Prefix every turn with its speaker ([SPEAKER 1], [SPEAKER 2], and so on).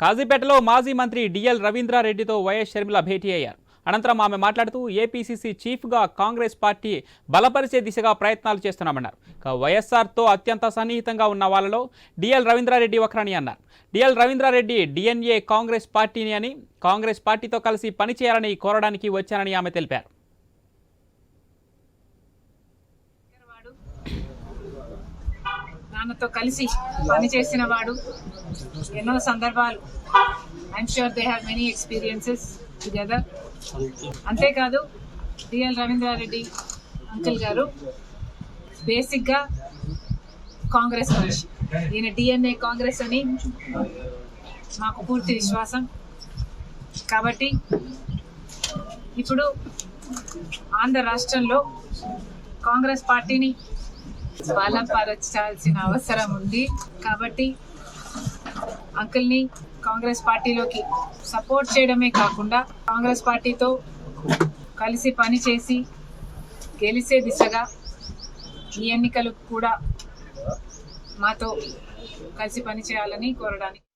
[SPEAKER 1] కాజీపేటలో మాజీ మంత్రి DL రవీంద్రారెడ్డితో YS Sharmila భేటీ అయ్యారు. అనంతరం ఆమె మాట్లాడుతూ ఏపీసీసీ చీఫ్గా కాంగ్రెస్ పార్టీ బలపరిచే దిశగా ప్రయత్నాలు చేస్తున్నామన్నారు. వైఎస్ఆర్తో అత్యంత సన్నిహితంగా ఉన్న వాళ్ళలో డిఎల్ రవీంద్రారెడ్డి ఒకరని అన్నారు. డిఎల్ రవీంద్రారెడ్డి డిఎన్ఏ కాంగ్రెస్ పార్టీని అని కాంగ్రెస్ పార్టీతో కలిసి పనిచేయాలని కోరడానికి వచ్చానని ఆమె తెలిపారు.
[SPEAKER 2] నాన్నతో కలిసి పనిచేసిన వాడు ఎన్నో సందర్భాలు. I'm sure they have many experiences together అంతేకాదు డిఎల్ రవీంద్రారెడ్డి అంకుల్ గారు బేసిక్గా కాంగ్రెస్ మనిషి. ఈయన డిఎన్ఏ కాంగ్రెస్ అని మాకు పూర్తి విశ్వాసం. కాబట్టి ఇప్పుడు ఆంధ్ర రాష్ట్రంలో కాంగ్రెస్ పార్టీని బలపరచాల్సిన అవసరం ఉంది. కాబట్టి అంకుల్ని కాంగ్రెస్ పార్టీలోకి సపోర్ట్ చేయడమే కాకుండా కాంగ్రెస్ పార్టీతో కలిసి పనిచేసి గెలిచే దిశగా ఈ ఎన్నికలు కూడా మాతో కలిసి పనిచేయాలని కోరడానికి